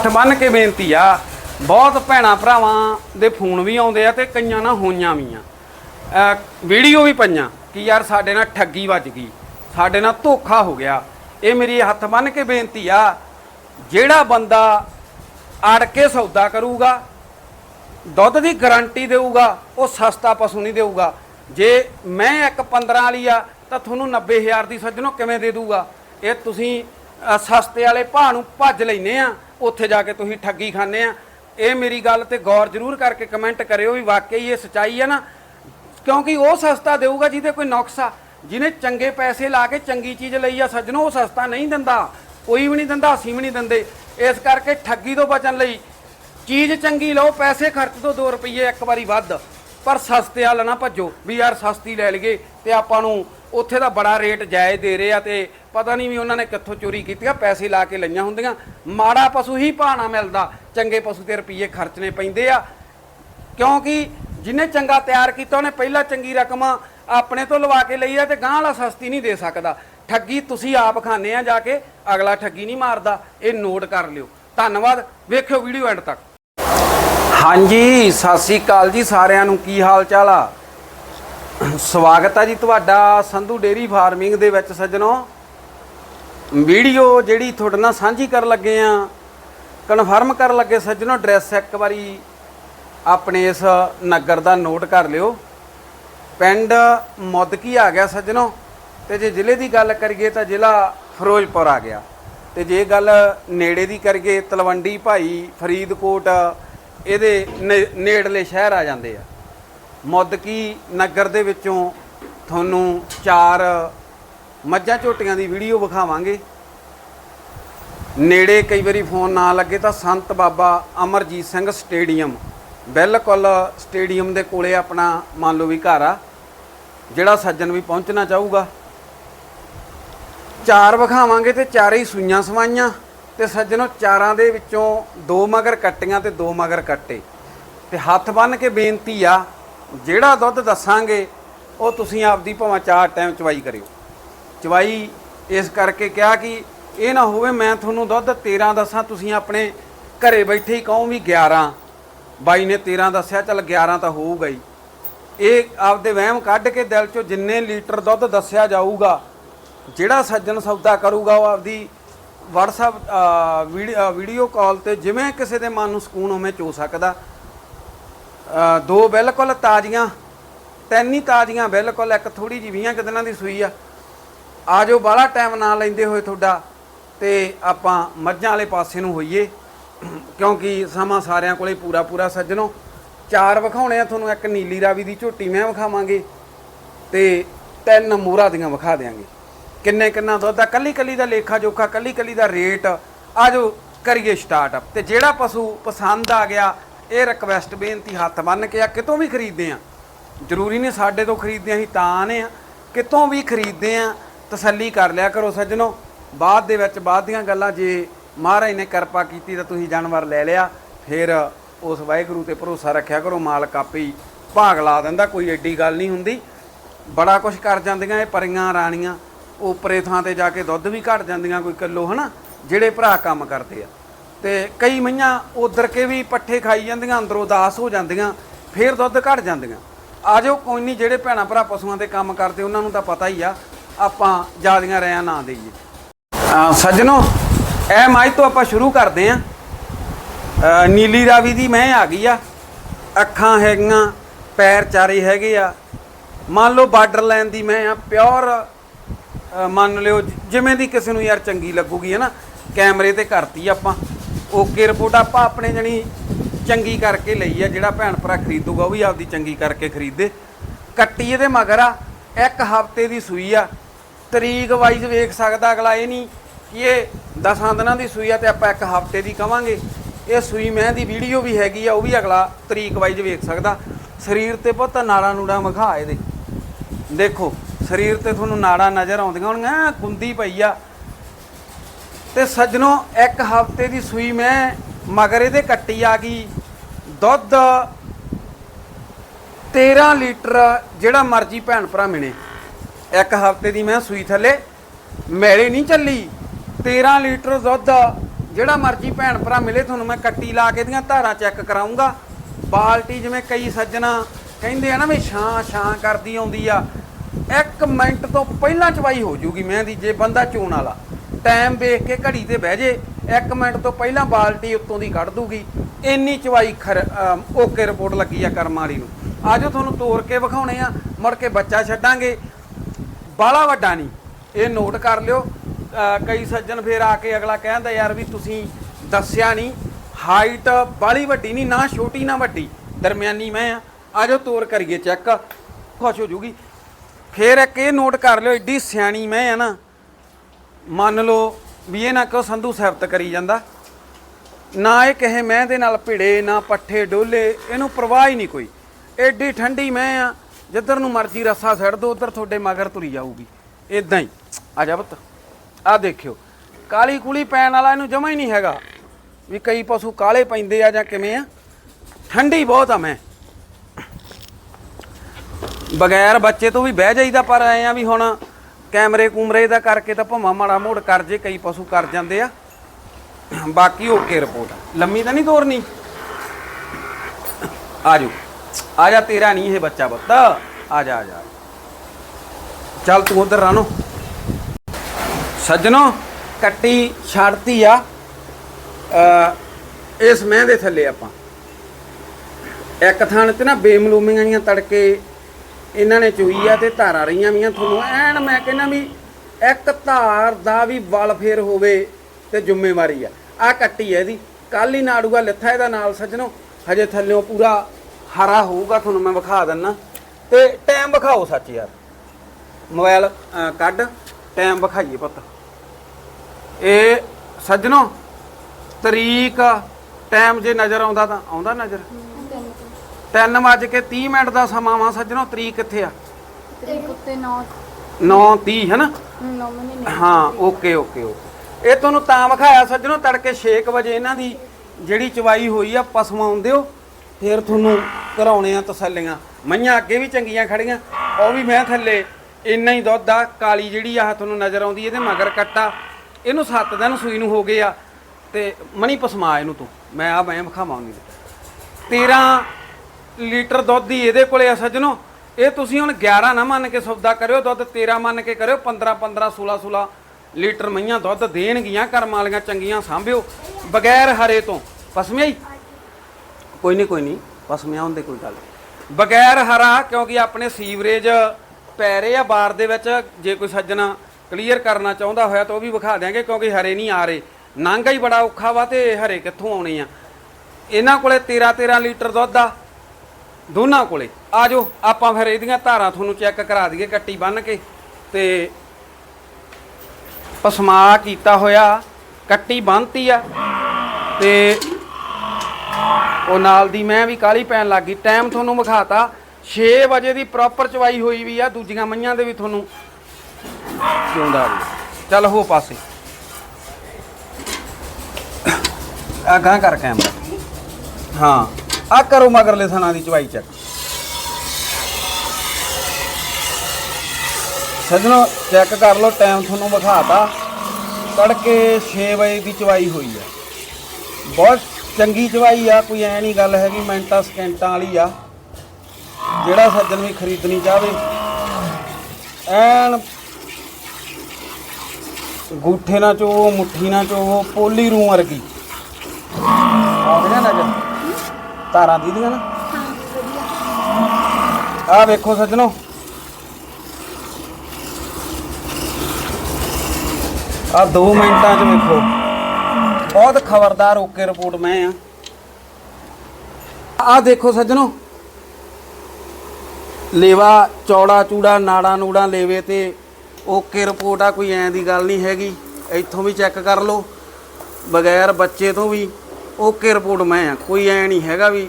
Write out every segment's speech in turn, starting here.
ਹੱਥ ਬੰਨ ਕੇ ਬੇਨਤੀ ਆ। ਬਹੁਤ ਭੈਣਾ ਭਰਾਵਾਂ ਦੇ ਫੋਨ ਵੀ ਆਉਂਦੇ ਆ ਤੇ ਕਈਆਂ ਨਾਲ ਹੋਈਆਂ ਵੀ ਆ। ਵੀਡੀਓ ਵੀ ਪਈਆਂ ਕਿ ਯਾਰ ਸਾਡੇ ਨਾਲ ਠੱਗੀ ਵੱਜ ਗਈ, ਸਾਡੇ ਨਾਲ ਧੋਖਾ ਹੋ ਗਿਆ। ਇਹ ਮੇਰੀ ਹੱਥ ਬੰਨ ਕੇ ਬੇਨਤੀ ਆ, ਜਿਹੜਾ ਬੰਦਾ ਅੜ ਕੇ ਸੌਦਾ ਕਰੂਗਾ, ਦੁੱਧ ਦੀ ਗਾਰੰਟੀ ਦੇਊਗਾ, ਉਹ ਸਸਤਾ ਪਸ਼ੂ ਨਹੀਂ ਦੇਊਗਾ। ਜੇ ਮੈਂ ਇੱਕ 15 ਵਾਲੀ ਆ, ਤਾਂ ਤੁਹਾਨੂੰ 90000 ਦੀ ਸੱਜਣੋ ਕਿਵੇਂ ਦੇ ਦੂਗਾ? ਇਹ ਤੁਸੀਂ ਸਸਤੇ ਵਾਲੇ ਭਾਅ ਨੂੰ ਭੱਜ ਲੈਨੇ ਆ। ਉੱਥੇ ਜਾ ਕੇ ਤੁਸੀਂ ਠੱਗੀ ਖਾਂਦੇ ਆ। ਇਹ ਮੇਰੀ ਗੱਲ ਤੇ ਗੌਰ ਜ਼ਰੂਰ ਕਰਕੇ ਕਮੈਂਟ ਕਰਿਓ ਵੀ ਵਾਕਈ ਇਹ ਸਚਾਈ ਹੈ ਨਾ। ਕਿਉਂਕਿ ਉਹ ਸਸਤਾ ਦੇਊਗਾ ਜਿਹਦੇ ਕੋਈ ਨੁਕਸ ਆ। ਜਿਹਨੇ ਚੰਗੇ ਪੈਸੇ ਲਾ ਕੇ ਚੰਗੀ ਚੀਜ਼ ਲਈ ਆ ਸੱਜਣੋ, ਉਹ ਸਸਤਾ ਨਹੀਂ ਦਿੰਦਾ। ਕੋਈ ਵੀ ਨਹੀਂ ਦਿੰਦਾ, ਅਸੀਂ ਵੀ ਨਹੀਂ ਦਿੰਦੇ। ਇਸ ਕਰਕੇ ਠੱਗੀ ਤੋਂ ਬਚਣ ਲਈ ਚੀਜ਼ ਚੰਗੀ ਲਓ, ਪੈਸੇ ਖਰਚ ਦੋ 2 ਰੁਪਏ ਇੱਕ ਵਾਰੀ ਵੱਧ। ਪਰ ਸਸਤੇ ਵਾਲਾ ਨਾ ਭੱਜੋ ਵੀ ਯਾਰ ਸਸਤੀ ਲੈ ਲਈਏ ਤੇ ਆਪਾਂ ਨੂੰ ਉੱਥੇ ਦਾ ਬੜਾ ਰੇਟ ਜਾਇਜ਼ ਦੇ ਰਹੇ ਆ ਤੇ ਪਤਾ ਨਹੀਂ ਵੀ ਉਹਨਾਂ ਨੇ ਕਿੱਥੋਂ ਚੋਰੀ ਕੀਤੀਆਂ ਪੈਸੇ ਲਾ ਕੇ ਲਈਆਂ ਹੁੰਦੀਆਂ। ਮਾੜਾ ਪਸ਼ੂ ਹੀ ਭਾਣਾ ਮਿਲਦਾ, ਚੰਗੇ ਪਸ਼ੂ ਤੇ ਰੁਪਏ ਖਰਚਣੇ ਪੈਂਦੇ ਆ। ਕਿਉਂਕਿ ਜਿਹਨੇ ਚੰਗਾ ਤਿਆਰ ਕੀਤਾ, ਉਹਨੇ ਪਹਿਲਾਂ ਚੰਗੀ ਰਕਮ ਆਪਣੇ ਤੋਂ ਲਵਾ ਕੇ ਲਈ ਆ ਤੇ ਗਾਂ ਵਾਲਾ ਸਸਤੀ ਨਹੀਂ ਦੇ ਸਕਦਾ। ਠੱਗੀ ਤੁਸੀਂ ਆਪ ਖਾਣੇ ਆ ਜਾ ਕੇ, ਅਗਲਾ ਠੱਗੀ ਨਹੀਂ ਮਾਰਦਾ, ਇਹ ਨੋਟ ਕਰ ਲਿਓ। ਧੰਨਵਾਦ, ਵੇਖਿਓ ਵੀਡੀਓ ਐਂਡ ਤੱਕ। ਹਾਂਜੀ, ਸਤਿ ਸ੍ਰੀ ਅਕਾਲ ਜੀ ਸਾਰਿਆਂ ਨੂੰ, ਕੀ ਹਾਲ ਚਾਲ ਆ? ਸਵਾਗਤ ਆ ਜੀ ਤੁਹਾਡਾ ਸੰਧੂ ਡੇਰੀ ਫਾਰਮਿੰਗ ਦੇ ਵਿੱਚ ਸੱਜਣੋ। ਵੀਡੀਓ ਜਿਹੜੀ ਤੁਹਾਡੇ ਨਾਲ ਸਾਂਝੀ ਕਰਨ ਲੱਗੇ ਆ, ਕਨਫਰਮ ਕਰਨ ਲੱਗੇ ਸੱਜਣੋ, ਐਡਰੈਸ ਇੱਕ ਵਾਰੀ ਆਪਣੇ ਇਸ ਨਗਰ ਦਾ ਨੋਟ ਕਰ ਲਿਓ। ਪਿੰਡ ਮੁੱਦਕੀ ਆ ਗਿਆ ਸੱਜਣੋ, ਤੇ ਜੇ ਜ਼ਿਲ੍ਹੇ ਦੀ ਗੱਲ ਕਰੀਏ ਤਾਂ ਜ਼ਿਲ੍ਹਾ ਫਿਰੋਜ਼ਪੁਰ ਆ ਗਿਆ। ਤੇ ਜੇ ਗੱਲ ਨੇੜੇ ਦੀ ਕਰੀਏ, ਤਲਵੰਡੀ ਭਾਈ ਫਰੀਦਕੋਟ, ਇਹਦੇ ਨੇੜਲੇ ਸ਼ਹਿਰ ਆ ਜਾਂਦੇ ਆ। ਮੌਦਕੀ ਨਗਰ ਦੇ ਵਿੱਚੋਂ ਤੁਹਾਨੂੰ ਚਾਰ ਮੱਝਾਂ ਝੋਟੀਆਂ ਦੀ ਵੀਡੀਓ ਵਿਖਾਵਾਂਗੇ। ਨੇੜੇ ਕਈ ਵਾਰੀ ਫੋਨ ਨਾ ਲੱਗੇ ਤਾਂ ਸੰਤ ਬਾਬਾ ਅਮਰਜੀਤ ਸਿੰਘ ਸਟੇਡੀਅਮ। ਬਿਲਕੁਲ ਸਟੇਡੀਅਮ ਦੇ ਕੋਲੇ ਆਪਣਾ ਮੰਨ ਲਓ ਵੀ ਘਰ ਆ, ਜਿਹੜਾ ਸੱਜਣ ਵੀ ਪਹੁੰਚਣਾ ਚਾਹੂਗਾ। ਚਾਰ ਵਿਖਾਵਾਂਗੇ ਤੇ ਚਾਰੇ ਹੀ ਸੂਈਆਂ ਸਵਾਈਆਂ ਤੇ ਸੱਜਣੋ ਚਾਰਾਂ ਦੇ ਵਿੱਚੋਂ ਦੋ ਮਗਰ ਕੱਟੀਆਂ ਤੇ ਦੋ ਮਗਰ ਕੱਟੇ। ਤੇ ਹੱਥ ਬੰਨ ਕੇ ਬੇਨਤੀ ਆ ਜਿਹੜਾ ਦੁੱਧ ਦੱਸਾਂਗੇ, ਉਹ ਤੁਸੀਂ ਆਪਦੀ ਭਾਵੇਂ ਚਾਰ ਟਾਈਮ ਚਵਾਈ ਕਰਿਓ। ਚਵਾਈ ਇਸ ਕਰਕੇ ਕਿਹਾ ਕਿ ਇਹ ਨਾ ਹੋਵੇ ਮੈਂ ਤੁਹਾਨੂੰ ਦੁੱਧ 13 ਦੱਸਾਂ, ਤੁਸੀਂ ਆਪਣੇ ਘਰੇ ਬੈਠੇ ਹੀ ਕਹੋ ਵੀ 11 ਬਾਈ ਨੇ 13 ਦੱਸਿਆ, ਚੱਲ 11 ਤਾਂ ਹੋਊਗਾ ਹੀ। ਇਹ ਆਪਦੇ ਵਹਿਮ ਕੱਢ ਕੇ ਦਿਲ ਚੋਂ ਜਿੰਨੇ ਲੀਟਰ ਦੁੱਧ ਦੱਸਿਆ ਜਾਊਗਾ, ਜਿਹੜਾ ਸੱਜਣ ਸੌਦਾ ਕਰੂਗਾ, ਉਹ ਆਪਦੀ WhatsApp ਵੀਡੀ- ਵੀਡੀਓ ਕਾਲ ਤੇ ਜਿਵੇਂ ਕਿਸੇ ਦੇ ਮਨ ਨੂੰ ਸਕੂਨ ਹੋਵੇ ਚੋ ਸਕਦਾ। ਦੋ ਬਿਲਕੁਲ ਤਾਜ਼ੀਆਂ, ਤਿੰਨ ਹੀ ਤਾਜ਼ੀਆਂ, ਬਿਲਕੁਲ ਇੱਕ ਥੋੜੀ ਜਿਹੀ 20 ਕਿ ਦਿਨਾਂ ਦੀ ਸੂਈ ਆ। ਆ ਜਾਓ, ਬਾਹਲਾ ਟਾਈਮ ਨਾ ਲੈਂਦੇ ਹੋਏ ਤੁਹਾਡਾ, ਤੇ ਆਪਾਂ ਮੱਝਾਂ ਵਾਲੇ ਪਾਸੇ ਨੂੰ ਹੋਈਏ। ਕਿਉਂਕਿ ਸਮਾਂ ਸਾਰਿਆਂ ਕੋਲੇ ਪੂਰਾ ਪੂਰਾ ਸੱਜਣੋ। ਚਾਰ ਵਿਖਾਉਣੇ ਆ ਤੁਹਾਨੂੰ, ਇੱਕ ਨੀਲੀ ਰਾਵੀ ਦੀ ਝੋਟੀ ਮੈਂ ਵਿਖਾਵਾਂਗੇ, ਤੇ ਤਿੰਨ ਮੂਰਾ ਦੀਆਂ ਵਿਖਾ ਦੇਾਂਗੇ ਕਿੰਨੇ ਕਿੰਨਾ ਦੁੱਧ ਆ, ਕੱਲੀ ਕੱਲੀ ਦਾ ਲੇਖਾ ਜੋਖਾ, ਕੱਲੀ ਕੱਲੀ ਦਾ ਰੇਟ। ਆਜੋ ਕਰੀਏ ਸਟਾਰਟ ਤੇ ਜਿਹੜਾ ਪਸ਼ੂ ਪਸੰਦ ਆ ਗਿਆ ਇਹ ਰਿਕਵੈਸਟ ਬੇਨਤੀ ਹੱਥ ਬੰਨ ਕੇ ਆ, ਕਿਤੋਂ ਵੀ ਖਰੀਦਦੇ ਆ। ਜ਼ਰੂਰੀ ਨਹੀਂ ਸਾਡੇ ਤੋਂ ਖਰੀਦਦੇ, ਅਸੀਂ ਤਾਂ ਆਨੇ ਆ। ਕਿਤੋਂ ਵੀ ਖਰੀਦਦੇ ਆ, ਤਸੱਲੀ ਕਰ ਲਿਆ ਕਰੋ ਸੱਜਣੋ। ਬਾਅਦ ਦੇ ਵਿੱਚ, ਬਾਅਦ ਦੀਆਂ ਗੱਲਾਂ, ਜੇ ਮਹਾਰਾਜ ਨੇ ਕਿਰਪਾ ਕੀਤੀ ਤਾਂ ਤੁਸੀਂ ਜਾਨਵਰ ਲੈ ਲਿਆ। ਫਿਰ ਉਸ ਵਾਹਿਗੁਰੂ ਤੇ ਭਰੋਸਾ ਰੱਖਿਆ ਕਰੋ, ਮਾਲਕ ਆਪੇ ਹੀ ਭਾਗ ਲਾ ਦਿੰਦਾ, ਕੋਈ ਐਡੀ ਗੱਲ ਨਹੀਂ ਹੁੰਦੀ। ਬੜਾ ਕੁਝ ਕਰ ਜਾਂਦੀਆਂ ਇਹ ਪਰੀਆਂ ਰਾਣੀਆਂ। ਉਪਰੇ ਥਾਂ ਤੇ ਜਾ ਕੇ ਦੁੱਧ ਵੀ ਘਟ ਜਾਂਦੀਆਂ, ਕੋਈ ਕਿਲੋ, ਹਨਾ? ਜਿਹੜੇ ਭਰਾ ਕੰਮ ਕਰਦੇ ਆ। ਤੇ ਕਈ ਮਈਆਂ ਉਧਰ ਕੇ ਵੀ ਪੱਠੇ ਖਾਈ ਜਾਂਦੀਆਂ, ਅੰਦਰੋਂ ਉਦਾਸ ਹੋ ਜਾਂਦੀਆਂ, ਫੇਰ ਦੁੱਧ ਘਟ ਜਾਂਦੀਆਂ। ਆਜੋ ਕੋਈ ਨਹੀਂ ਜਿਹੜੇ ਭੈਣਾ ਭਰਾ ਪਸ਼ੂਆਂ ਤੇ ਕੰਮ ਕਰਦੇ, ਉਹਨਾਂ ਨੂੰ ਤਾਂ ਪਤਾ ਹੀ ਆ, ਆਪਾਂ ਜਿਆਦੀਆਂ ਰਿਆਂ ਨਾ ਦੇਈਏ। ਸੱਜਣੋ, ਇਹ ਮਾਈ ਤੋਂ ਆਪਾਂ ਸ਼ੁਰੂ ਕਰਦੇ ਆਂ। ਨੀਲੀ ਰਾਵੀ ਦੀ ਮੈਂ ਆ ਗਈ ਆ। ਅੱਖਾਂ ਹੈਗੀਆਂ, ਪੈਰ ਚਾਰੇ ਹੈਗੇ ਆ। ਮੰਨ ਲਓ ਬਾਰਡਰ ਲਾਈਨ ਦੀ ਮੈਂ ਆ, ਪਿਓਰ ਮੰਨ ਲਿਓ ਜਿਵੇਂ ਦੀ ਕਿਸੇ ਨੂੰ ਯਾਰ ਚੰਗੀ ਲੱਗੂਗੀ ਹੈ ਨਾ ਕੈਮਰੇ ਤੇ ਕਰਤੀ ਆਪਾਂ। ਓਕੇ ਰਿਪੋਰਟ ਆਪਾਂ ਆਪਣੇ ਜਣੀ ਚੰਗੀ ਕਰਕੇ ਲਈ ਆ, ਜਿਹੜਾ ਭੈਣ ਭਰਾ ਖਰੀਦੂਗਾ ਉਹ ਵੀ ਆਪਦੀ ਚੰਗੀ ਕਰਕੇ ਖਰੀਦੇ। ਕੱਟੀ ਇਹਦੇ ਮਗਰ ਆ, ਇੱਕ ਹਫ਼ਤੇ ਦੀ ਸੂਈ ਆ। ਤਰੀਕ ਵਾਈਜ਼ ਵੇਖ ਸਕਦਾ ਅਗਲਾ ਇਹ ਨਹੀਂ ਕਿ ਇਹ 10 ਦਿਨਾਂ ਦੀ ਸੂਈ ਆ ਤੇ ਆਪਾਂ ਇੱਕ ਹਫ਼ਤੇ ਦੀ ਕਵਾਂਗੇ। ਇਹ ਸੂਈ ਮੈਂ ਦੀ ਵੀਡੀਓ ਵੀ ਹੈਗੀ ਆ, ਉਹ ਵੀ ਅਗਲਾ ਤਰੀਕ ਵਾਈਜ਼ ਵੇਖ ਸਕਦਾ। ਸਰੀਰ ਤੇ ਪੁੱਤ ਨਾੜਾ ਨੂੜਾ ਮਖਾ ਇਹਦੇ। ਦੇਖੋ, ਸਰੀਰ ਤੇ ਤੁਹਾਨੂੰ ਨਾੜਾ ਨਜ਼ਰ ਆਉਂਦੀਆਂ ਹੋਣਗੀਆਂ, ਐਂ ਗੁੰਦੀ ਪਈ ਆ। ਤੇ ਸੱਜਣੋ, ਇੱਕ ਹਫ਼ਤੇ ਦੀ ਸੂਈ ਮੈਂ, ਮਗਰ ਇਹਦੇ ਕੱਟੀ ਆ ਗਈ। ਦੁੱਧ 13 ਲੀਟਰ, ਜਿਹੜਾ ਮਰਜ਼ੀ ਭੈਣ ਭਰਾ ਮਿਲੇ। ਇੱਕ ਹਫ਼ਤੇ ਦੀ ਮੈਂ ਸੂਈ ਥੱਲੇ, ਮੈਲੇ ਨਹੀਂ ਚੱਲੀ। 13 ਲੀਟਰ ਦੁੱਧ, ਜਿਹੜਾ ਮਰਜ਼ੀ ਭੈਣ ਭਰਾ ਮਿਲੇ, ਤੁਹਾਨੂੰ ਮੈਂ ਕੱਟੀ ਲਾ ਕੇ ਇਹਦੀਆਂ ਧਾਰਾਂ ਚੈੱਕ ਕਰਾਉਂਗਾ ਬਾਲਟੀ ਜਿਵੇਂ ਕਈ ਸੱਜਣਾ ਕਹਿੰਦੇ ਆ ਨਾ ਵੀ ਛਾਂ ਛਾਂ ਕਰਦੀ ਆਉਂਦੀ ਆ। ਇੱਕ ਮਿੰਟ ਤੋਂ ਪਹਿਲਾਂ ਚਵਾਈ ਹੋ ਜੂਗੀ ਮੈਂ ਦੀ, ਜੇ ਬੰਦਾ ਚੋਣ ਵਾਲਾ। ਟਾਈਮ ਵੇਖ ਕੇ ਘੜੀ ਤੇ ਬਹਿ ਜੇ, ਇੱਕ ਮਿੰਟ ਤੋਂ ਪਹਿਲਾਂ ਬਾਲਟੀ ਉੱਤੋਂ ਦੀ ਕੱਢ ਦੂਗੀ। ਇੰਨੀ ਚਵਾਈ ਖਰ ਓਕੇ ਰਿਪੋਰਟ ਲੱਗੀ ਆ ਕਰਮ ਵਾਲੀ ਨੂੰ। ਆਜੋ ਤੁਹਾਨੂੰ ਤੋੜ ਕੇ ਵਿਖਾਉਣੇ ਆ, ਮੁੜ ਕੇ ਬੱਚਾ ਛੱਡਾਂਗੇ। ਬਾਲਾ ਵੱਡਾ ਨਹੀਂ, ਇਹ ਨੋਟ ਕਰ ਲਿਓ। ਕਈ ਸੱਜਣ ਫੇਰ ਆ ਕੇ ਅਗਲਾ ਕਹਿੰਦਾ ਯਾਰ ਵੀ ਤੁਸੀਂ ਦੱਸਿਆ ਨਹੀਂ, ਹਾਈਟ ਬਾਲੀ ਵੱਡੀ ਨਹੀਂ, ਨਾ ਛੋਟੀ, ਨਾ ਵੱਡੀ। ਦਰਮਿਆਨੀ ਮੈਂ ਆ। ਆਜੋ ਤੋਰ ਕਰੀਏ ਚੈੱਕ, ਖੁਸ਼ ਹੋ ਜੂਗੀ। ਫੇਰ ਇੱਕ ਇਹ ਨੋਟ ਕਰ ਲਿਓ, ਏਡੀ ਸਿਆਣੀ ਮੈਂ ਆ ਨਾ। ਮੰਨ ਲਓ ਵੀ ਇਹ ਨਾ ਕਿਉਂ ਸੰਧੂ ਸਿਫਤ ਕਰੀ ਜਾਂਦਾ। ਨਾ ਇਹ ਕਹੇ ਮੈਂ ਦੇ ਨਾਲ ਭਿੜੇ, ਨਾ ਪੱਠੇ ਡੋਲੇ, ਇਹਨੂੰ ਪਰਵਾਹ ਹੀ ਨਹੀਂ ਕੋਈ। ਐਡੀ ਠੰਡੀ ਮੈਂ ਆ, ਜਿੱਧਰ ਨੂੰ ਮਰਜ਼ੀ ਰੱਸਾ ਸੜ ਦੋ, ਉਧਰ ਤੁਹਾਡੇ ਮਗਰ ਤੁਰੀ ਜਾਊਗੀ। ਇਦਾਂ ਹੀ। ਆ ਜਾ ਪੁੱਤ, ਆ ਦੇਖਿਓ। ਕਾਲੀ ਕੁਲੀ ਪੈਣ ਵਾਲਾ ਇਹਨੂੰ ਜਮਾ ਹੀ ਨਹੀਂ ਹੈਗਾ। ਵੀ ਕਈ ਪਸ਼ੂ ਕਾਲੇ ਪੈਂਦੇ ਆ ਜਾਂ ਕਿਵੇਂ ਆ। ਠੰਡੀ ਬਹੁਤ ਆ ਮੈਂ। ਬਗੈਰ ਬੱਚੇ ਤੋਂ ਵੀ ਬਹਿ ਜਾਈਦਾ, ਪਰ ਐ ਆ ਵੀ ਹੁਣ ਕੈਮਰੇ ਕੂਮਰੇ ਦਾ ਕਰਕੇ ਤਾਂ ਭਮਾ ਮਾੜਾ ਮੋੜ ਕਰ ਜੇ, ਕਈ ਪਸ਼ੂ ਕਰ ਜਾਂਦੇ ਆ। ਬਾਕੀ ਓਕੇ ਰਿਪੋਰਟ। ਲੰਮੀ ਤਾਂ ਨਹੀਂ ਤੋਰਨੀ? ਆ ਜਾਓ ਆ ਜਾ, ਤੇਰਾ ਨਹੀਂ ਇਹ ਬੱਚਾ ਬੱਤਾ ਆ ਜਾ ਆ ਜਾ। ਚੱਲ ਤੂੰ ਉਧਰ ਰਾਨੋ ਸੱਜਣੋ, ਕੱਟੀ ਛੱਡਤੀ ਆ। ਇਸ ਮਹਿ ਦੇ ਥੱਲੇ ਆਪਾਂ। ਇੱਕ ਥਾਂ ਤੇ ਨਾ ਬੇਮਲੂਮੀਆਂ ਜੀਆਂ ਤੜਕੇ ਇਹਨਾਂ ਨੇ ਚੋਈ ਆ ਤੇ ਧਾਰਾਂ ਰਹੀਆਂ ਵੀਆਂ ਤੁਹਾਨੂੰ। ਐਨ ਮੈਂ ਕਹਿੰਦਾ ਵੀ ਇੱਕ ਧਾਰ ਦਾ ਵੀ ਬਲ ਫੇਰ ਹੋਵੇ ਤੇ ਜ਼ਿੰਮੇਵਾਰੀ ਆ। ਆ ਕੱਟੀ ਹੈ ਇਹਦੀ। ਕੱਲ ਹੀ ਨਾੜੂਗਾ ਲਿੱਥਾ ਇਹਦਾ ਨਾਲ ਸੱਜਣੋ। ਹਜੇ ਥੱਲਿਓਂ ਪੂਰਾ ਹਰਾ ਹੋਊਗਾ, ਤੁਹਾਨੂੰ ਮੈਂ ਵਿਖਾ ਦਿੰਨਾ। ਤੇ ਟਾਈਮ ਵਿਖਾਓ ਸੱਚ ਯਾਰ। ਮੋਬਾਈਲ ਕੱਢ। ਟਾਈਮ ਵਿਖਾਈਏ ਪੁੱਤ। ਇਹ ਸੱਜਣੋ, ਤਰੀਕ ਟਾਈਮ ਜੇ ਨਜ਼ਰ ਆਉਂਦਾ ਤਾਂ ਆਉਂਦਾ ਨਜ਼ਰ। 3 ਵਜੇ ਕੇ 30 ਮਿੰਟ ਦਾ ਸਮਾਂ ਵਾ ਸੱਜਣੋ ਤਰੀਕ ਕਿੱਥੇ ਆ? ਤਰੀਕ ਉੱਤੇ 9 9:30 ਹੈ ਨਾ 9 ਮਹੀਨੇ ਹਾਂ ਓਕੇ ਓਕੇ ਓਕੇ। ਇਹ ਤੁਹਾਨੂੰ ਤਾਂ ਵਿਖਾਇਆ ਸੱਜਣੋ ਤੜਕੇ 6 ਵਜੇ ਇਹਨਾਂ ਦੀ ਜਿਹੜੀ ਚਵਾਈ ਹੋਈ ਆ ਪਸ਼ੂਆਂ ਆਉਂਦਿਓ ਫਿਰ ਤੁਹਾਨੂੰ ਕਰਾਉਣੇ ਆ ਤਸੱਲੀਆਂ। ਮਈਆਂ ਅੱਗੇ ਵੀ ਚੰਗੀਆਂ ਖੜੀਆਂ ਉਹ ਵੀ ਮੈਂ ਥੱਲੇ। ਇੰਨਾ ਹੀ ਦੁੱਧ ਆ ਕਾਲੀ ਜਿਹੜੀ ਆ ਤੁਹਾਨੂੰ ਨਜ਼ਰ ਆਉਂਦੀ ਇਹਦੇ ਮਗਰ ਕੱਟਾ। ਇਹਨੂੰ 7 ਦਿਨ ਸੂਈ ਨੂੰ ਹੋ ਗਏ ਆ ਤੇ ਮਣੀ ਪਸਮਾ ਇਹਨੂੰ ਤੂੰ। ਮੈਂ ਆ ਮੈਂ ਵਿਖਾਵਾਂਗੀ 13 ਲੀਟਰ ਦੁੱਧ ਦੀ ਇਹਦੇ ਕੋਲੇ ਆ ਸੱਜਣੋ। ਇਹ ਤੁਸੀਂ ਹੁਣ 11 ਨਾ ਮੰਨ ਕੇ ਸੌਦਾ ਕਰਿਓ, ਦੁੱਧ 13 ਮੰਨ ਕੇ ਕਰਿਓ 15 15 16 16 ਲੀਟਰ ਮਈਆਂ ਦੁੱਧ ਦੇਣਗੀਆਂ, ਕਰਮ ਵਾਲੀਆਂ ਚੰਗੀਆਂ ਸਾਂਭਿਓ, ਬਗੈਰ ਹਰੇ ਤੋਂ। ਪਸਮਿਆ ਹੀ ਕੋਈ ਨਹੀਂ ਕੋਈ ਨਹੀਂ, ਪਸਮਿਆ ਹੁੰਦੇ ਕੋਈ ਗੱਲ ਨਹੀਂ। ਬਗੈਰ ਹਰਾ, ਕਿਉਂਕਿ ਆਪਣੇ ਸੀਵਰੇਜ ਪੈ ਰਹੇ ਆ ਬਾਰ ਦੇ ਵਿੱਚ, ਜੇ ਕੋਈ ਸੱਜਣਾ ਕਲੀਅਰ ਕਰਨਾ ਚਾਹੁੰਦਾ ਹੋਇਆ ਤਾਂ ਉਹ ਵੀ ਵਿਖਾ ਦਿਆਂਗੇ, ਕਿਉਂਕਿ ਹਰੇ ਨਹੀਂ ਆ ਰਹੇ। ਨਾਂਗਾ ਹੀ ਬੜਾ ਔਖਾ ਵਾ ਤੇ ਹਰੇ ਕਿੱਥੋਂ ਆਉਣੇ ਆ? ਇਹਨਾਂ ਕੋਲੇ 13 13 ਲੀਟਰ ਦੁੱਧ ਆ। ਦੋਨਾਂ ਕੋਲੇ। ਆਜੋ, ਆਪਾਂ ਫਿਰ ਇਹਦੀਆਂ ਧਾਰਾਂ ਤੁਹਾਨੂੰ ਚੈੱਕ ਕਰਾ ਦਈਏ ਕੱਟੀ ਬੰਨ ਕੇ। ਤੇ ਪਸਮਾ ਕੀਤਾ ਹੋਇਆ, ਕੱਟੀ ਬੰਨਤੀ ਆ। ਤੇ ਉਹ ਨਾਲ ਦੀ ਮੈਂ ਵੀ ਕਾਲੀ ਪੈਣ ਲੱਗੀ ਟਾਈਮ ਤੁਹਾਨੂੰ ਵਿਖਾਤਾ। 6 ਵਜੇ ਦੀ ਪ੍ਰੋਪਰ ਚਵਾਈ ਹੋਈ ਵੀ ਆ, ਦੂਜੀਆਂ ਮਈਆਂ ਦੇ ਵੀ ਤੁਹਾਨੂੰ ਜਿਉਂਦਾ ਵੀ ਚੱਲ ਹੋ ਪਾਸੇ। ਆ ਗਾਂ ਕਰ ਕੈਮਰਾ ਹਾਂ। ਆ ਕਰੋ ਮਗਰਲੇ ਥਣਾ ਦੀ ਚਵਾਈ ਚੈੱਕ। ਸੱਜਣੋ ਚੈੱਕ ਕਰ ਲਓ ਟਾਈਮ ਤੁਹਾਨੂੰ ਵਿਖਾਤਾ। ਤੜਕੇ 6 ਵਜੇ ਦੀ ਚਵਾਈ ਹੋਈ ਆ। ਬਹੁਤ ਚੰਗੀ ਚਵਾਈ ਆ, ਕੋਈ ਐ ਨਹੀਂ ਗੱਲ ਹੈਗੀ, ਮਿੰਟਾਂ, ਸਕਿੰਟਾਂ ਵਾਲੀ ਆ। ਜਿਹੜਾ ਸੱਜਣ ਵੀ ਖਰੀਦਣੀ ਚਾਹਵੇ। ਐਨ ਗੂਠੇ ਨਾ ਚੋਵੋ, ਮੁੱਠੀ ਨਾ ਚੋਵੋ, ਪੋਲੀ ਰੂ ਵਰਗੀ। ਆਉਂਦੀਆਂ ਨਜ਼ਰ ਤਾਰਾਂ ਦੀਦੀਆਂ ਨਾ। ਹਾਂ ਵਧੀਆ ਆਹ ਵੇਖੋ ਸੱਜਣੋ। ਆ 2 ਮਿੰਟਾਂ 'ਚ ਵੇਖੋ। ਬਹੁਤ ਖਬਰਦਾਰ ਓਕੇ ਰਿਪੋਰਟ ਮੈਂ ਆ। ਆ ਦੇਖੋ ਸੱਜਣੋ। ਲੇਵਾ ਚੌੜਾ ਚੂੜਾ ਨਾੜਾ ਨੂੜਾ ਲੇਵੇ ਤੇ ਓਕੇ ਰਿਪੋਰਟ ਆ ਕੋਈ ਐਂ ਦੀ ਗੱਲ ਨਹੀਂ ਹੈਗੀ। ਇੱਥੋਂ ਵੀ ਚੈੱਕ ਕਰ ਲਓ। ਬਗੈਰ ਬੱਚੇ ਤੋਂ ਵੀ ਓਕੇ ਰਿਪੋਰਟ ਮੈਂ ਆ, ਕੋਈ ਐ ਨਹੀਂ ਹੈਗਾ ਵੀ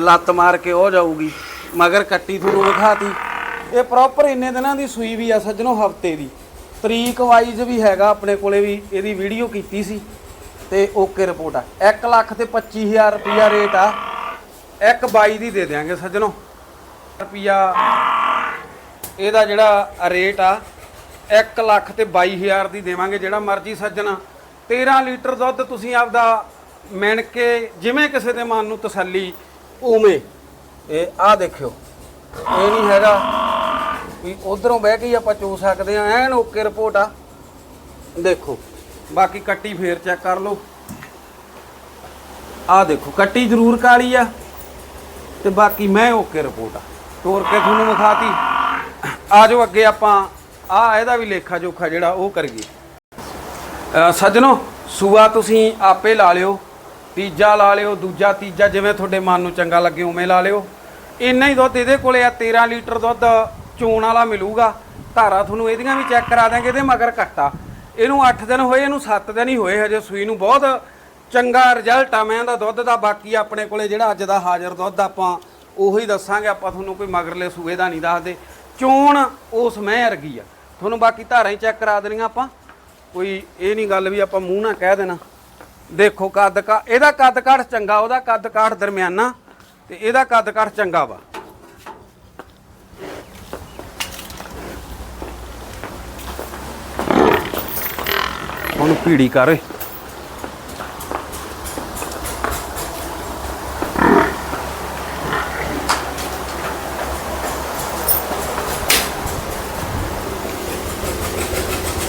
ਲੱਤ ਮਾਰ ਕੇ ਉਹ ਜਾਊਗੀ, ਮਗਰ ਕੱਟੀ ਤੁਹਾਨੂੰ ਵਿਖਾਤੀ। ਇਹ ਪ੍ਰੋਪਰ ਇੰਨੇ ਦਿਨਾਂ ਦੀ ਸੂਈ ਵੀ ਆ ਸੱਜਣੋ ਹਫ਼ਤੇ ਦੀ। ਤਰੀਕ ਵਾਈਜ਼ ਵੀ ਹੈਗਾ ਆਪਣੇ ਕੋਲੇ ਵੀ, ਇਹਦੀ ਵੀਡੀਓ ਕੀਤੀ ਸੀ, ਤੇ ਓਕੇ ਰਿਪੋਰਟ ਆ। 1 ਲੱਖ ਤੇ 25000 ਰੁਪਿਆ ਰੇਟ ਆ। ਇੱਕ 22 ਦੀ ਦੇ ਦਿਆਂਗੇ ਸੱਜਣੋ। ਰੁਪਿਆ ਇਹਦਾ ਜਿਹੜਾ ਰੇਟ ਆ 1 ਲੱਖ ਤੇ 22000 ਦੀ ਦੇਵਾਂਗੇ ਜਿਹੜਾ ਮਰਜ਼ੀ ਸੱਜਣਾ। 13 ਲੀਟਰ ਦੁੱਧ ਤੁਸੀਂ ਆਪਦਾ ਮਿਣ ਕੇ ਜਿਵੇਂ ਕਿਸੇ ਦੇ ਮਨ ਨੂੰ ਤਸੱਲੀ ਉਵੇਂ। ਇਹ ਆ ਦੇਖਿਓ, ਇਹ ਨਹੀਂ ਹੈਗਾ ਵੀ ਉਧਰੋਂ ਬਹਿ ਕੇ ਹੀ ਆਪਾਂ ਚੋ ਸਕਦੇ ਆ ਐਨ ਓਕੇ ਰਿਪੋਰਟ ਆ। ਦੇਖੋ, ਬਾਕੀ ਕੱਟੀ ਫੇਰ ਚੈੱਕ ਕਰ ਲਓ। ਆ ਦੇਖੋ, ਕੱਟੀ ਜ਼ਰੂਰ ਕਾਲੀ ਆ ਤੇ ਬਾਕੀ ਮੈਂ ਓਕੇ ਰਿਪੋਰਟ ਆ। ਤੋਰ ਕੇ ਤੁਹਾਨੂੰ ਵਿਖਾਤੀ। ਆ ਜਾਓ ਅੱਗੇ ਆਪਾਂ ਆ ਇਹਦਾ ਵੀ ਲੇਖਾ ਜੋਖਾ ਜਿਹੜਾ ਉਹ ਕਰੀਏ। ਸੱਜਣੋ, ਸੂਆ ਤੁਸੀਂ ਆਪੇ ਲਾ ਲਿਓ। ਤੀਜਾ ਲਾ ਲਿਓ, ਦੂਜਾ, ਤੀਜਾ, ਜਿਵੇਂ ਤੁਹਾਡੇ ਮਨ ਨੂੰ ਚੰਗਾ ਲੱਗੇ ਉਵੇਂ ਲਾ ਲਿਓ। ਇੰਨਾ ਹੀ ਦੁੱਧ ਇਹਦੇ ਕੋਲੇ ਆ 13 ਲੀਟਰ ਦੁੱਧ ਚੋਣ ਵਾਲਾ ਮਿਲੂਗਾ। ਧਾਰਾ ਤੁਹਾਨੂੰ ਇਹਦੀਆਂ ਵੀ ਚੈੱਕ ਕਰਾ ਦਾਂਗੇ ਇਹਦੇ ਮਗਰ ਘੱਟਾ। ਇਹਨੂੰ 8 ਦਿਨ ਹੋਏ, ਇਹਨੂੰ 7 ਦਿਨ ਹੀ ਹੋਏ, ਹਜੇ ਸੂਈ ਨੂੰ ਬਹੁਤ ਚੰਗਾ ਰਿਜ਼ਲਟ ਆ, ਮੈਂ ਦਾ ਦੁੱਧ ਦਾ ਬਾਕੀ ਆਪਣੇ ਕੋਲੇ ਜਿਹੜਾ ਅੱਜ ਦਾ ਹਾਜ਼ਰ ਦੁੱਧ ਆਪਾਂ ਉਹੀ ਦੱਸਾਂਗੇ, ਆਪਾਂ ਤੁਹਾਨੂੰ ਕੋਈ ਮਗਰਲੇ ਸੂਏ ਦਾ ਨਹੀਂ ਦੱਸਦੇ। ਚੋਣ ਉਸ ਮੈਂ ਵਰਗੀ ਆ। ਤੁਹਾਨੂੰ ਬਾਕੀ ਧਾਰਾਂ ਹੀ ਚੈੱਕ ਕਰਾ ਦੇਣੀਆਂ ਆਪਾਂ। ਕੋਈ ਇਹ ਨਹੀਂ ਗੱਲ ਵੀ ਆਪਾਂ ਮੂੰਹ ਨਾਲ ਕਹਿ ਦੇਣਾ। ਦੇਖੋ ਕੱਦ ਕਾ ਇਹਦਾ ਕੱਦ ਕਾਠ ਚੰਗਾ, ਉਹਦਾ ਕੱਦ ਕਾਠ ਦਰਮਿਆਨਾ, ਤੇ ਇਹਦਾ ਕੱਦ ਕਾਠ ਚੰਗਾ ਵਾ। ਉਹਨੂੰ ਪੀੜੀ ਕਰ ਓਏ।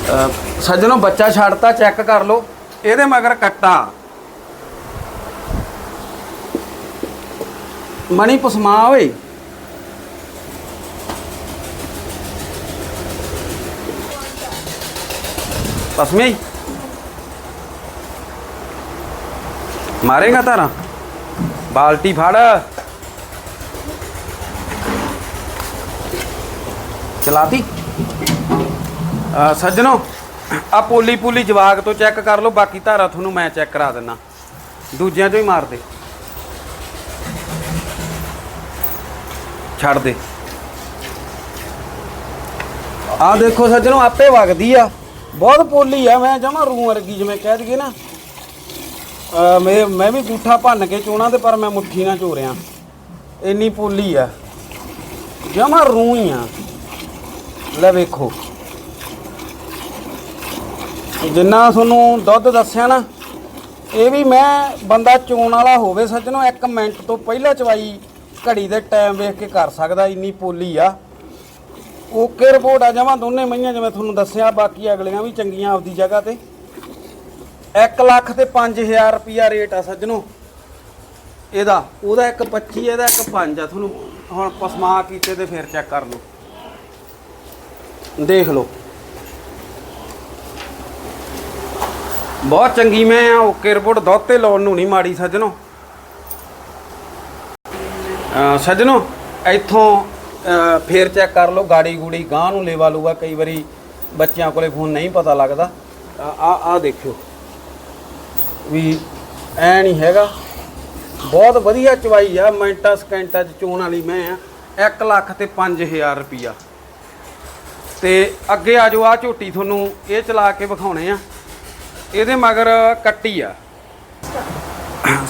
ਅਹ ਸੱਜਣੋ, ਬੱਚਾ ਛੱਡਤਾ, ਚੈੱਕ ਕਰ ਲਓ। ਇਹਦੇ ਮਗਰ ਕੱਟਾ। ਮਣੀ ਪਸਮਾ ਓਏ। ਪਸਮੇ। ਹੀ ਮਾਰੇਗਾ ਤਾਰਾ ਬਾਲਟੀ ਫੜ। ਚਲਾਤੀ। ਸੱਜਣੋ। ਆ ਪੋਲੀ ਪੋਲੀ ਜਵਾਗ ਤੋਂ ਚੈੱਕ ਕਰ ਲਓ, ਬਾਕੀ ਧਾਰਾ ਤੁਹਾਨੂੰ ਮੈਂ ਚੈੱਕ ਕਰਾ ਦਿੰਨਾ। ਦੂਜਿਆਂ ਚੋਂ ਹੀ ਮਾਰ ਦੇ। ਛੱਡ ਦੇ। ਆ ਦੇਖੋ ਸੱਜਣੋ, ਆਪੇ ਵਗਦੀ ਆ। ਬਹੁਤ ਪੋਲੀ ਆ, ਮੈਂ ਜਮਾ ਰੂ ਵਰਗੀ ਜਿਵੇਂ ਕਹਿ ਦਈਏ ਨਾ। ਮੈਂ ਮੈਂ ਵੀ ਗੂਠਾ ਭੰਨ ਕੇ ਚੋਣਾ ਤੇ, ਪਰ ਮੈਂ ਮੁੱਠੀ ਨਾਲ ਚੋਰਿਆ। ਇੰਨੀ ਪੋਲੀ ਆ। ਜਮਾ ਰੂ ਹੀ ਆ। ਲੈ ਵੇਖੋ। ਜਿੰਨਾ ਤੁਹਾਨੂੰ ਦੁੱਧ ਦੱਸਿਆ ਨਾ, ਇਹ ਵੀ ਮੈਂ ਬੰਦਾ ਚੋਣ ਵਾਲਾ ਹੋਵੇ ਸੱਜਣੋ 1 ਮਿੰਟ ਤੋਂ ਪਹਿਲਾਂ ਚਵਾਈ ਘੜੀ ਦੇ ਟਾਈਮ ਵੇਖ ਕੇ ਕਰ ਸਕਦਾ, ਇੰਨੀ ਪੋਲੀ ਆ। ਓਕੇ ਰਿਪੋਰਟ ਆ ਜਾਵਾਂ ਦੋਨੇ ਮਈਆਂ ਜਿਵੇਂ ਤੁਹਾਨੂੰ ਦੱਸਿਆ, ਬਾਕੀ ਅਗਲੀਆਂ ਵੀ ਚੰਗੀਆਂ ਆਪਦੀ ਜਗ੍ਹਾ ਤੇ। 1 ਲੱਖ ਤੇ 5000 ਰੁਪਿਆ ਰੇਟ ਆ ਸੱਜਣੋ। ਇਹਦਾ, ਉਹਦਾ ਇੱਕ 25 ਇਹਦਾ ਇੱਕ 5 ਆ ਤੁਹਾਨੂੰ। ਹੁਣ ਪਸਮਾ ਕੀਤੇ ਤੇ ਫਿਰ ਚੈੱਕ ਕਰ ਲਓ। ਦੇਖ ਲਓ। ਬਹੁਤ ਚੰਗੀ ਮੈਂ ਆ, ਓਕੇ ਰਿਪੋਰਟ ਦੁੱਧ ਤੇ ਲਾਉਣ ਨੂੰ ਨਹੀਂ ਮਾੜੀ ਸੱਜਣੋ। ਸੱਜਣੋ, ਇੱਥੋਂ ਅਹ ਫੇਰ ਚੈੱਕ ਕਰ ਲਓ, ਗਾੜੀ ਗੂੜੀ ਗਾਂ ਨੂੰ ਲੇਵਾ ਲੂਗਾ, ਕਈ ਵਾਰੀ ਬੱਚਿਆਂ ਕੋਲੇ ਫੋਨ ਨਹੀਂ ਪਤਾ ਲੱਗਦਾ। ਆ ਆ ਦੇਖਿਓ ਵੀ ਐ ਨਹੀਂ ਹੈਗਾ। ਬਹੁਤ ਵਧੀਆ ਚਵਾਈ ਆ, ਮਿੰਟਾਂ ਸਕਿੰਟਾਂ ਚ ਚੋਣ ਵਾਲੀ ਮੈਂ ਆ 1 ਲੱਖ ਤੇ 5000 ਰੁਪਿਆ ਤੇ ਅੱਗੇ ਆ ਜਾਓ ਆ ਝੋਟੀ ਤੁਹਾਨੂੰ ਇਹ ਚਲਾ ਕੇ ਵਿਖਾਉਣੇ ਆ। ਇਹਦੇ ਮਗਰ ਕੱਟੀ ਆ।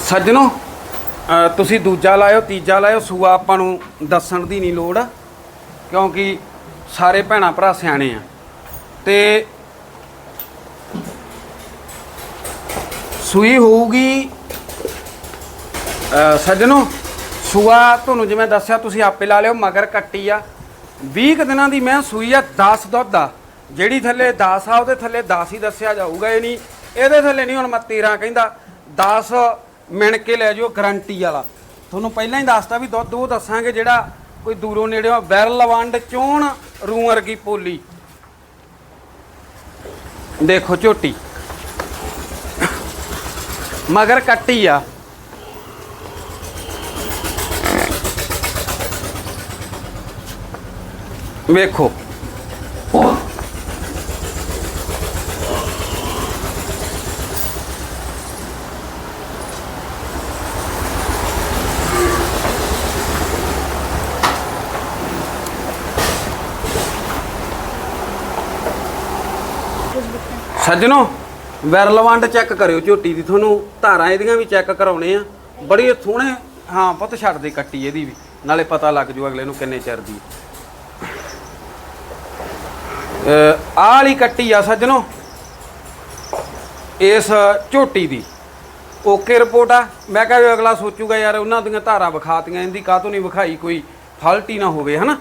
ਸੱਜਣੋ ਤੁਸੀਂ ਦੂਜਾ ਲਾਇਓ ਤੀਜਾ ਲਾਇਓ ਸੂਆ ਆਪਾਂ ਨੂੰ ਦੱਸਣ ਦੀ ਨਹੀਂ ਲੋੜ ਕਿਉਂਕਿ ਸਾਰੇ ਭੈਣਾ ਭਰਾ ਸਿਆਣੇ ਆ। ਤੇ ਸੂਈ ਹੋਊਗੀ ਅ, ਸੱਜਣੋ ਸੂਆ ਤੁਹਾਨੂੰ ਜਿਵੇਂ ਦੱਸਿਆ ਤੁਸੀਂ ਆਪੇ ਲਾ ਲਿਓ ਮਗਰ ਕੱਟੀ ਆ। 20 ਕੁ ਦਿਨਾਂ ਦੀ ਮੈਂ ਸੂਈ ਆ 10 ਦੁੱਧ ਆ। ਜਿਹੜੀ ਥੱਲੇ 10 ਆ, ਉਹਦੇ ਥੱਲੇ 10 ਹੀ ਦੱਸਿਆ ਜਾਊਗਾ, ਇਹ ਨਹੀਂ, ਇਹਦੇ ਥੱਲੇ ਨਹੀਂ ਹੁਣ ਮੈਂ 13 ਕਹਿੰਦਾ। 10 ਮਿਣ ਕੇ ਲੈ ਜਿਓ ਗਰੰਟੀ ਵਾਲਾ। ਤੁਹਾਨੂੰ ਪਹਿਲਾਂ ਹੀ ਦੱਸਤਾ ਵੀ ਦੁੱਧ ਉਹ ਦੱਸਾਂਗੇ ਜਿਹੜਾ ਕੋਈ ਦੂਰੋਂ ਨੇੜਿਓਂ ਬੈਰਲ ਵੰਡ ਚੋਣ ਰੂ ਵਰਗੀ ਪੋਲੀ। ਦੇਖੋ ਝੋਟੀ। ਮਗਰ ਕੱਟੀ ਆ। ਵੇਖੋ। ਸੱਜਣੋ, ਵਿਰਲ ਵੰਡ ਚੈੱਕ ਕਰਿਓ ਝੋਟੀ ਦੀ, ਤੁਹਾਨੂੰ ਧਾਰਾਂ ਇਹਦੀਆਂ ਵੀ ਚੈੱਕ ਕਰਾਉਣੇ ਆ। ਬੜੀ ਸੋਹਣੇ, ਹਾਂ, ਪੁੱਤ ਛੱਡ ਦੇ ਕੱਟੀ ਇਹਦੀ ਵੀ, ਨਾਲੇ ਪਤਾ ਲੱਗ ਜੂ ਅਗਲੇ ਨੂੰ ਕਿੰਨੇ ਚਿਰ ਦੀ। ਅਹ, ਆਹ ਵਾਲੀ ਕੱਟੀ ਆ ਸੱਜਣੋ, ਇਸ ਝੋਟੀ ਦੀ। ਓਕੇ ਰਿਪੋਰਟ ਆ, ਮੈਂ ਕਿਹਾ ਵੀ ਅਗਲਾ ਸੋਚੂਗਾ ਯਾਰ ਉਹਨਾਂ ਦੀਆਂ ਧਾਰਾਂ ਵਿਖਾਤੀਆਂ, ਇਹਦੀ ਕਾਹਤੋਂ ਨਹੀਂ ਵਿਖਾਈ, ਕੋਈ ਫਾਲਟੀ ਨਾ ਹੋਵੇ, ਹਨਾ?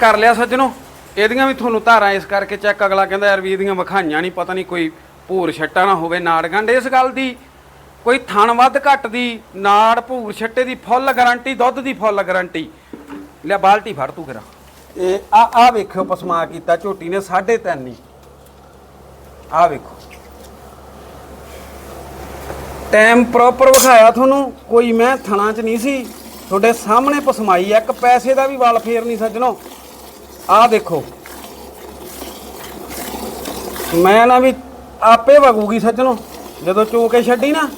ਕਰ ਲਿਆ ਸੱਜਣੋ। ਇਹਦੀਆਂ ਵੀ ਤੁਹਾਨੂੰ ਧਾਰਾਂ ਇਸ ਕਰਕੇ ਚੈੱਕ ਅਗਲਾ ਕਹਿੰਦਾ ਯਾਰ ਵੀ ਇਹਦੀਆਂ ਵਿਖਾਈਆਂ ਨਹੀਂ ਪਤਾ ਨਹੀਂ ਕੋਈ ਭੂਰ ਛੱਟਾ ਨਾ ਹੋਵੇ ਨਾੜ ਗੰਢ। ਇਸ ਗੱਲ ਦੀ ਕੋਈ ਥਣ ਵੱਧ ਘੱਟ ਦੀ ਨਾੜ ਭੂਰ ਛੱਟੇ ਦੀ ਫੁੱਲ ਗਾਰੰਟੀ ਦੁੱਧ ਦੀ ਫੁੱਲ ਗਾਰੰਟੀ ਲਿਆ ਬਾਲਟੀ ਫੜ ਤੂੰ ਕਰਾ ਇਹ ਆ ਆ ਵੇਖਿਓ ਪਸਮਾ ਕੀਤਾ ਝੋਟੀ ਨੇ 3.5 ਨਹੀਂ ਆ ਵੇਖੋ। ਟਾਈਮ ਪ੍ਰੋਪਰ ਵਿਖਾਇਆ ਤੁਹਾਨੂੰ ਕੋਈ ਮੈਂ ਥਣਾ 'ਚ ਨਹੀਂ ਸੀ। ਤੁਹਾਡੇ ਸਾਹਮਣੇ ਪਸਮਾਈ ਆ, ਇੱਕ ਪੈਸੇ ਦਾ ਵੀ ਵਲ ਫੇਰ ਨਹੀਂ ਸੱਜਣੋ। ਆਹ ਦੇਖੋ। ਮੈਂ ਨਾ ਵੀ ਆਪੇ ਵਗੂਗੀ ਸੱਜਣੋ, ਜਦੋਂ ਚੋ ਕੇ ਛੱਡੀ ਨਾ।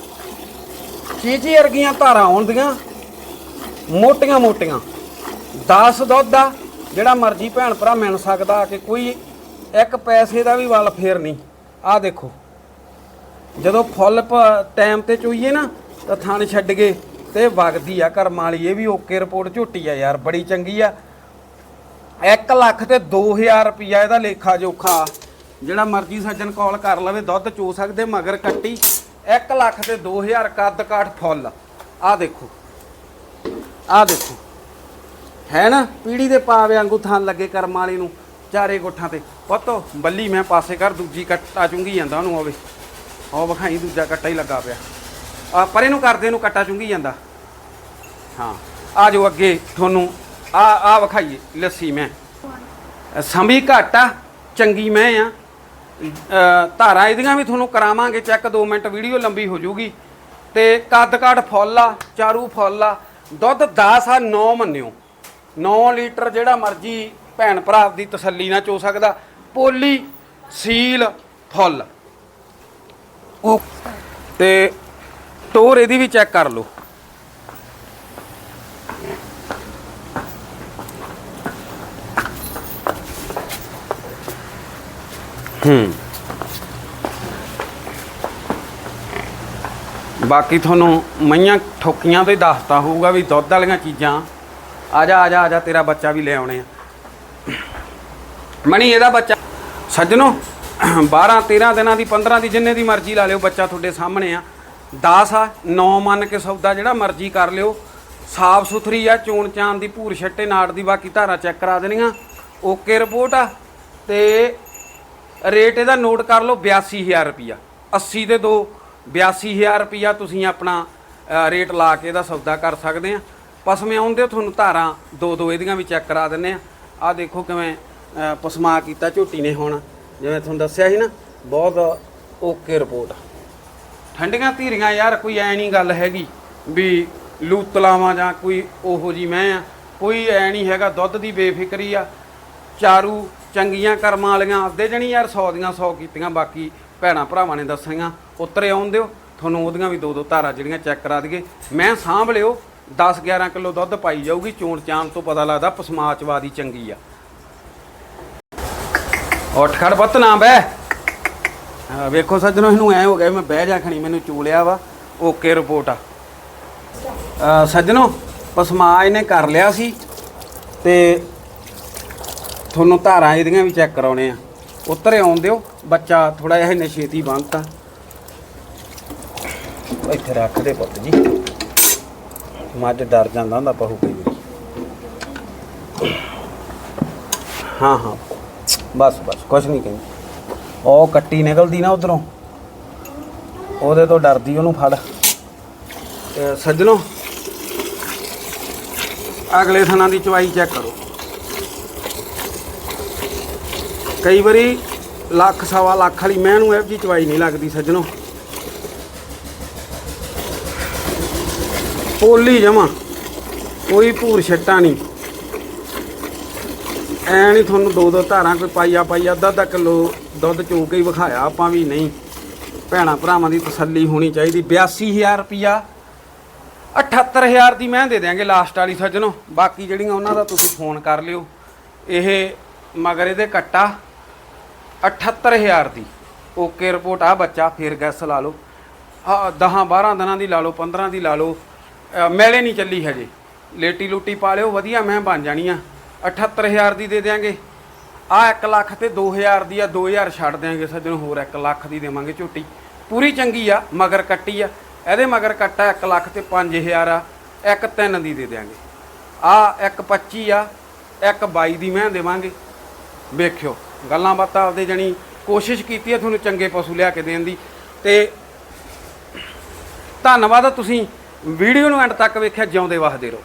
ਚੀਚੀ ਵਰਗੀਆਂ ਧਾਰਾਂ ਆਉਂਦੀਆਂ, ਮੋਟੀਆਂ ਮੋਟੀਆਂ। 10 ਦੁੱਧ ਆ, ਜਿਹੜਾ ਮਰਜ਼ੀ ਭੈਣ ਭਰਾ ਮਿਲ ਸਕਦਾ, ਕਿ ਕੋਈ ਇੱਕ ਪੈਸੇ ਦਾ ਵੀ ਵੱਲ ਫੇਰ ਨਹੀਂ। ਆਹ ਦੇਖੋ। ਜਦੋਂ ਫੁੱਲ ਟਾਈਮ ਤੇ ਚੋਈਏ ਨਾ, ਤਾਂ ਥਣ ਛੱਡ ਗਏ, ਤੇ ਵਗਦੀ ਆ ਕਰਮ ਵਾਲੀ ਇਹ ਵੀ ਓਕੇ ਰਿਪੋਰਟ ਝੋਟੀ ਆ ਯਾਰ, ਬੜੀ ਚੰਗੀ ਆ। 1 ਲੱਖ ਤੇ 2000 ਰੁਪਿਆ ਇਹਦਾ ਲੇਖਾ ਜੋਖਾ। ਜਿਹੜਾ ਮਰਜ਼ੀ ਸੱਜਣ ਕਾਲ ਕਰ ਲਵੇ, ਦੁੱਧ ਚੋ ਸਕਦੇ, ਮਗਰ ਕੱਟੀ। 1 ਲੱਖ ਤੇ 2000 ਕੱਦ ਕਾਠ ਫੁੱਲ। ਆ ਦੇਖੋ। ਆ ਦੇਖੋ। ਹੈ ਨਾ? ਪੀੜੀ ਦੇ ਪਾਵੇ ਵਾਂਗੂ ਥਾਂ ਲੱਗੇ ਕਰਮ ਵਾਲੇ ਨੂੰ, ਚਾਰੇ ਗੋਠਾਂ ਤੇ। ਪੁੱਤੋ, ਬੱਲੀ ਮੈਂ ਪਾਸੇ ਕਰ, ਦੂਜੀ ਕੱਟਾ ਚੁੰਗੀ ਜਾਂਦਾ ਉਹਨੂੰ ਆਵੇ। ਉਹ ਵਿਖਾਈ ਦੂਜਾ ਕੱਟਾ ਹੀ ਲੱਗਾ ਪਿਆ। ਆ ਪਰੇ ਨੂੰ ਕਰਦੇ ਨੂੰ ਕੱਟਾ ਚੁੰਗੀ ਜਾਂਦਾ। ਹਾਂ, ਆ ਜੋ ਅੱਗੇ ਤੁਹਾਨੂੰ ਆ ਆ ਵਿਖਾਈਏ ਲੱਸੀ ਮੈਂ। ਅ, ਸੰਭੀ ਘੱਟ ਆ ਚੰਗੀ ਮੈਂ ਆ। ਧਾਰਾਂ ਇਹਦੀਆਂ ਵੀ ਤੁਹਾਨੂੰ ਕਰਾਵਾਂਗੇ ਚੈੱਕ 2 ਮਿੰਟ ਵੀਡੀਓ ਲੰਬੀ ਹੋ ਜੂਗੀ। ਤੇ ਕੱਦ ਕਾਠ ਫੁੱਲ ਆ ਚਾਰੂ ਫੁੱਲ ਆ ਦੁੱਧ 10 ਆ 9 ਮੰਨਿਓ। 9 ਲੀਟਰ ਜਿਹੜਾ ਮਰਜ਼ੀ ਭੈਣ ਭਰਾ ਦੀ ਤਸੱਲੀ ਨਾਲ ਚੋ ਸਕਦਾ। ਪੋਲੀ ਸੀਲ ਫੁੱਲ। ਉਹ ਤੇ ਟੋਰ ਇਹਦੀ ਵੀ ਚੈੱਕ ਕਰ ਲਓ। ਹੂੰ। ਬਾਕੀ ਤੁਹਾਨੂੰ ਮਈਆਂ ਠੋਕੀਆਂ ਤੋਂ ਹੀ ਦੱਸਤਾ ਹੋਊਗਾ ਵੀ ਦੁੱਧ ਵਾਲੀਆਂ ਚੀਜ਼ਾਂ। ਆ ਜਾ ਆ ਜਾ ਆ ਜਾ, ਤੇਰਾ ਬੱਚਾ ਵੀ ਲੈ ਆਉਣੇ ਆ। ਮਣੀ, ਇਹਦਾ ਬੱਚਾ ਸੱਜਣੋ 12 13 ਦਿਨਾਂ ਦੀ 15 ਦੀ ਜਿੰਨੇ ਦੀ ਮਰਜ਼ੀ ਲਾ ਲਿਓ, ਬੱਚਾ ਤੁਹਾਡੇ ਸਾਹਮਣੇ ਆ। 10 ਆ 9 ਮੰਨ ਕੇ ਸੌਦਾ ਜਿਹੜਾ ਮਰਜ਼ੀ ਕਰ ਲਿਓ। ਸਾਫ਼ ਸੁਥਰੀ ਆ, ਚੋਣ ਚਾਨ ਦੀ ਭੂਰ ਛੱਟੇ ਨਾੜ ਦੀ, ਬਾਕੀ ਧਾਰਾ ਚੈੱਕ ਕਰਾ ਦੇਣੀਆਂ। ਓਕੇ ਰਿਪੋਰਟ ਆ, ਤੇ ਰੇਟ ਇਹਦਾ ਨੋਟ ਕਰ ਲਓ 82000 ਰੁਪਿਆ 80 ਦੇ ਦੋ 82000 ਰੁਪਿਆ ਤੁਸੀਂ ਆਪਣਾ ਰੇਟ ਲਾ ਕੇ ਇਹਦਾ ਸੌਦਾ ਕਰ ਸਕਦੇ ਆ। ਪਸਮੇ ਆਉਂਦੇ ਤੁਹਾਨੂੰ ਧਾਰਾਂ ਦੋ ਦੋ ਇਹਦੀਆਂ ਵੀ ਚੈੱਕ ਕਰਾ ਦਿੰਨੇ ਆ। ਆ ਦੇਖੋ ਕਿਵੇਂ ਪਸਮਾ ਕੀਤਾ ਝੋਟੀ ਨੇ ਹੁਣ। ਜਿਵੇਂ ਤੁਹਾਨੂੰ ਦੱਸਿਆ ਸੀ ਨਾ, ਬਹੁਤ ਓਕੇ ਰਿਪੋਰਟ ਠੰਡੀਆਂ ਧੀਰੀਆਂ ਯਾਰ, ਕੋਈ ਐ ਨਹੀਂ ਗੱਲ ਹੈਗੀ ਵੀ ਲੂਤਲਾਵਾਂ ਜਾਂ ਕੋਈ ਉਹੋ ਜੀ ਮੈਂ ਆ। ਕੋਈ ਐ ਨਹੀਂ ਹੈਗਾ, ਦੁੱਧ ਦੀ ਬੇਫਿਕਰੀ ਆ। ਚਾਰੂ ਚੰਗੀਆਂ ਕਰਮਾਂ ਵਾਲੀਆਂ ਆਪਦੇ ਜਣੀ ਯਾਰ 100 ਦੀਆਂ 100 ਕੀਤੀਆਂ, ਬਾਕੀ ਭੈਣਾ ਭਰਾਵਾਂ ਨੇ ਦੱਸੀਆਂ, ਉਤਰੇ ਆਉਣ ਦਿਓ, ਤੁਹਾਨੂੰ ਉਹਦੀਆਂ ਵੀ ਦੋ ਦੋ ਧਾਰਾ ਜਿਹੜੀਆਂ ਚੈੱਕ ਕਰਾ ਦਈਏ। ਮੈਂ ਸਾਂਭ ਲਿਓ 10 11 ਕਿਲੋ ਦੁੱਧ ਪਾਈ ਜਾਊਗੀ, ਚੋਣ ਚਾਣ ਤੋਂ ਪਤਾ ਲੱਗਦਾ ਪਸਮਾਚਵਾਦੀ ਚੰਗੀ ਆ। ਉੱਠ ਖੜ ਪੁੱਤ, ਨਾ ਬਹਿ। ਵੇਖੋ ਸੱਜਣੋ, ਇਹਨੂੰ ਐ ਹੋ ਗਿਆ ਮੈਂ ਬਹਿ ਜਾ ਖਣੀ, ਮੈਨੂੰ ਚੂਲਿਆ ਵਾ। ਓਕੇ, ਰਿਪੋਰਟ ਆ। ਸੱਜਣੋ ਪਸਮਾ ਇਹਨੇ ਕਰ ਲਿਆ ਸੀ ਤੇ ਤੁਹਾਨੂੰ ਧਾਰਾਂ ਇਹਦੀਆਂ ਵੀ ਚੈੱਕ ਕਰਾਉਣੇ ਆ। ਉੱਤਰੇ ਆਉਣ ਦਿਓ, ਬੱਚਾ ਥੋੜਾ ਜਿਹਾ ਇਹਨੇ ਛੇਤੀ ਬੰਨਤਾ। ਇੱਥੇ ਰੱਖ ਦੇ ਪੁੱਤ ਜੀ। ਮੱਝ ਡਰ ਜਾਂਦਾ ਹੁੰਦਾ, ਪਹੂ ਕਈ ਵਾਰੀ। ਹਾਂ ਹਾਂ। ਬਸ ਬਸ, ਕੁਛ ਨਹੀਂ ਕਹਿੰਦੀ। ਉਹ ਕੱਟੀ ਨਿਕਲਦੀ ਨਾ ਉਧਰੋਂ। ਉਹਦੇ ਤੋਂ ਡਰਦੀ ਉਹਨੂੰ ਫੜ। ਸੱਜਣੋ, ਅਗਲੇ ਥਾਂ ਦੀ ਚਵਾਈ ਚੈੱਕ ਕਰੋ। ਕਈ ਵਾਰੀ ਲੱਖ, ਸਵਾ ਲੱਖ ਵਾਲੀ ਮੈਂ ਨੂੰ ਇਹ ਜਿਹੀ ਚਵਾਈ ਨਹੀਂ ਲੱਗਦੀ ਸੱਜਣੋ। ਪੋਲੀ ਜਮਾ, ਕੋਈ ਭੂਰ ਛੱਟਾ ਨਹੀਂ। ਐ ਨਹੀਂ ਤੁਹਾਨੂੰ ਦੋ ਦੋ ਧਾਰਾਂ ਕੋਈ ਪਾਈਆ ਪਾਈਆ, ਅੱਧਾ ਅੱਧਾ ਕਿਲੋ ਦੁੱਧ ਚੋ ਕੇ ਹੀ ਵਿਖਾਇਆ, ਆਪਾਂ ਵੀ ਨਹੀਂ। ਭੈਣਾ ਭਰਾਵਾਂ ਦੀ ਤਸੱਲੀ ਹੋਣੀ ਚਾਹੀਦੀ। 82000 ਰੁਪਿਆ 78000 ਦੀ ਮੈਂ ਦੇ ਦਿਆਂਗੇ ਲਾਸਟ ਵਾਲੀ ਸੱਜਣੋ। ਬਾਕੀ ਜਿਹੜੀਆਂ ਉਹਨਾਂ ਦਾ ਤੁਸੀਂ ਫੋਨ ਕਰ ਲਿਓ, ਇਹ ਮਗਰ ਇਹਦੇ ਕੱਟਾ। 78000 ਦੀ। ਓਕੇ ਰਿਪੋਰਟ ਆ ਬੱਚਾ ਫੇਰ ਗੈਸ ਲਾ ਲਓ। ਆ 10 12 ਦਿਨਾਂ ਦੀ ਲਾ ਲਓ 15 ਦੀ ਲਾ ਲਓ। ਅ, ਮੈਲੇ ਨਹੀਂ ਚੱਲੀ ਹਜੇ। ਲੇਟੀ ਲੂਟੀ ਪਾ ਲਿਓ ਵਧੀਆ ਮੈਂ ਬਣ ਜਾਣੀ ਆ। 78000 ਦੀ ਦੇ ਦਿਆਂਗੇ। ਆ 1 ਲੱਖ ਤੇ 2000 ਦੀ ਆ 2000 ਛੱਡ ਦਿਆਂਗੇ ਸੱਜਣ ਹੋਰ 1 ਲੱਖ ਦੀ ਦੇਵਾਂਗੇ ਝੋਟੀ। ਪੂਰੀ ਚੰਗੀ ਆ ਮਗਰ ਕੱਟੀ ਆ। ਇਹਦੇ ਮਗਰ ਕੱਟਾ 1 ਲੱਖ ਤੇ 5000 ਆ ਇੱਕ 3 ਦੀ ਦੇ ਦਿਆਂਗੇ। ਆ ਇੱਕ 25 ਆ ਇੱਕ 22 ਦੀ ਮੈਂ ਦੇਵਾਂਗੇ। ਵੇਖਿਓ। ਗੱਲਾਂ ਬਾਤਾਂ ਆਪਦੇ ਜਣੀ ਕੋਸ਼ਿਸ਼ ਕੀਤੀ ਹੈ ਤੁਹਾਨੂੰ ਚੰਗੇ ਪਸ਼ੂ ਲਿਆ ਕੇ ਦੇਣ ਦੀ। ਤੇ ਧੰਨਵਾਦ ਤੁਸੀਂ ਵੀਡੀਓ ਨੂੰ ਐਂਡ ਤੱਕ ਵੇਖਿਆ, ਜਿਉਂਦੇ ਵਸਦੇ ਰਹੋ।